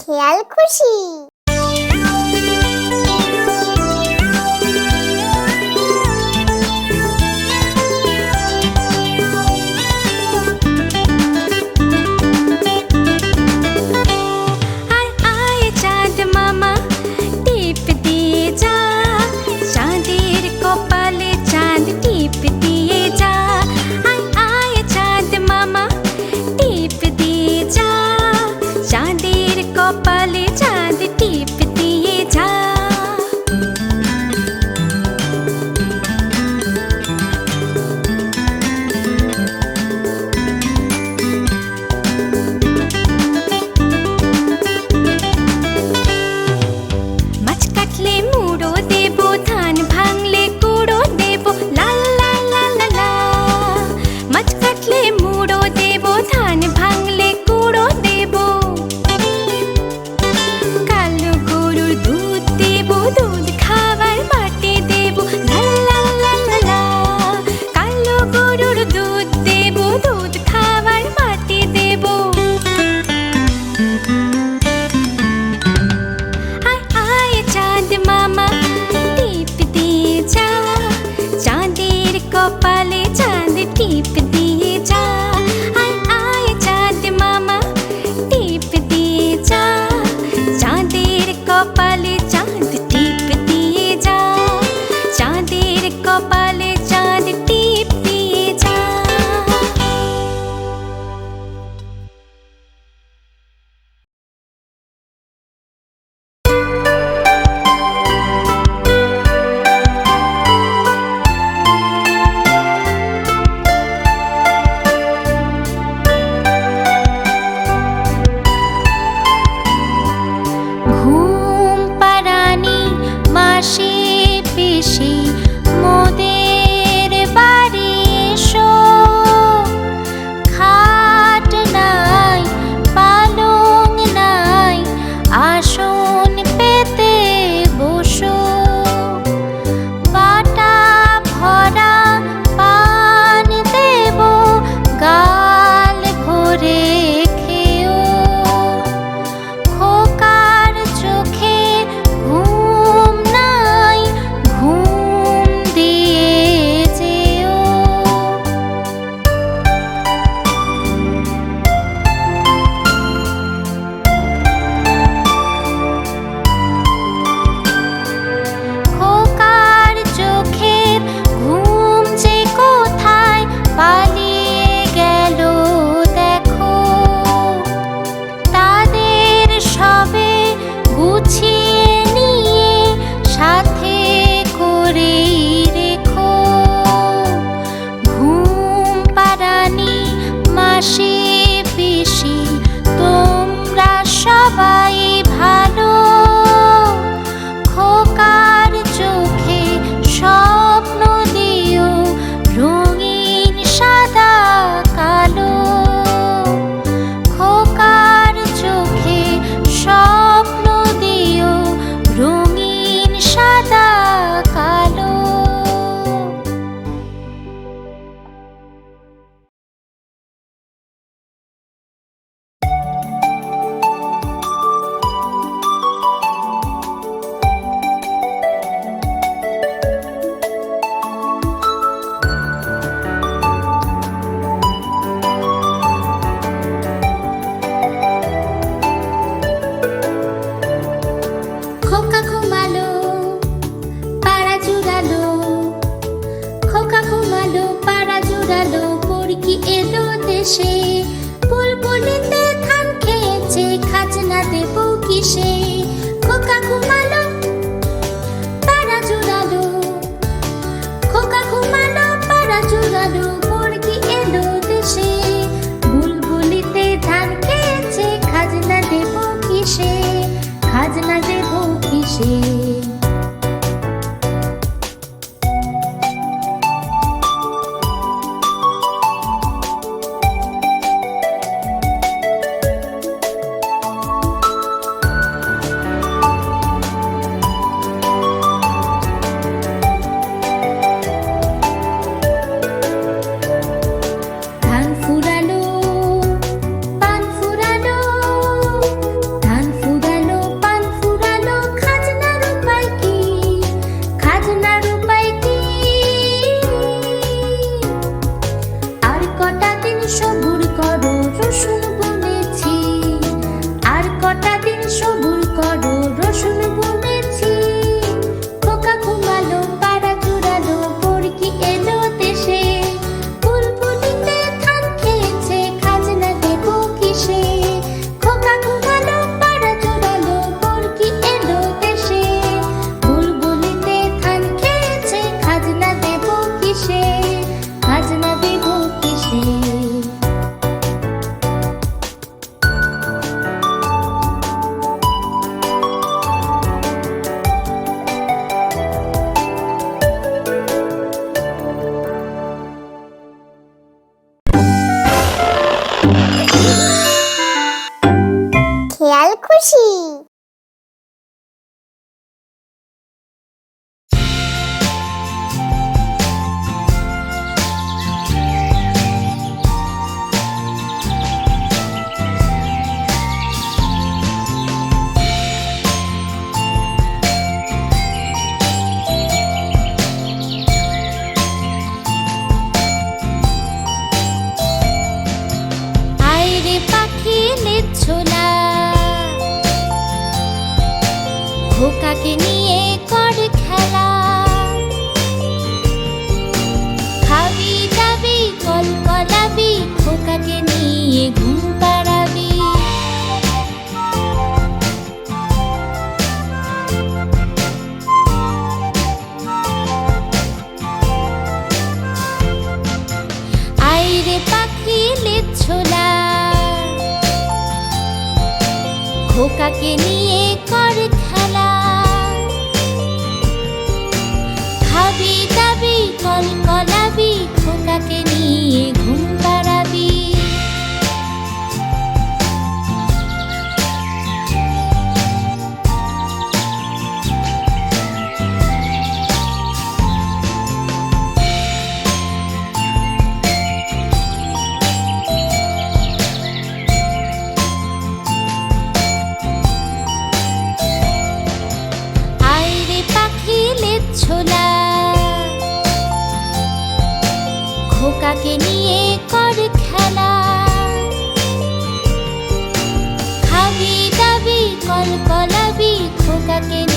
খেয়াল খুশি। এলো দেশে বুলবুলিতে ধান খেয়েছে খাজনা দেব কিসে? 先にけに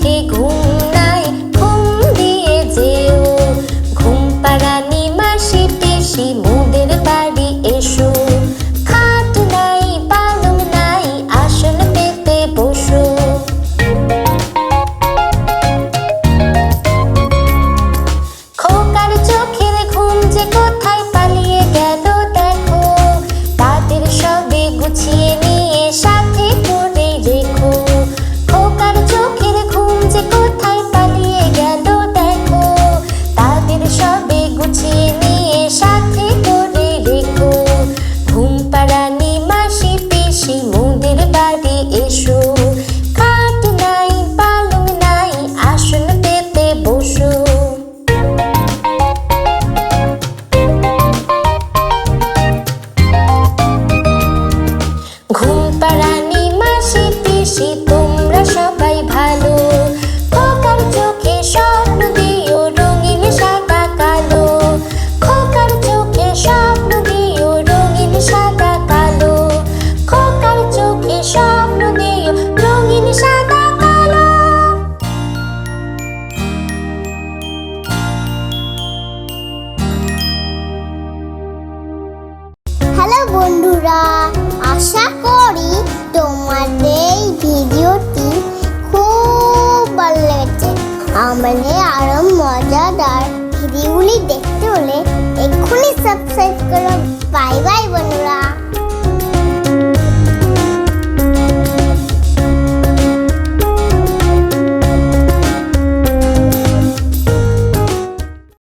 রাতে ঘুম ঘুম পাড়ানি মাসি পিসি, তোমরা সবাই ভালো। খোকার চোখে স্বপ্ন দিও, রঙিন সাদা কালো। খোকার চোখে স্বপ্ন দিও, রঙিন সাদা কালো। খোকার চোখে স্বপ্ন দিও, রঙিন সাদা কালো। হ্যালো বন্ধুরা सब्सक्राइब करो। Bye bye बनुरा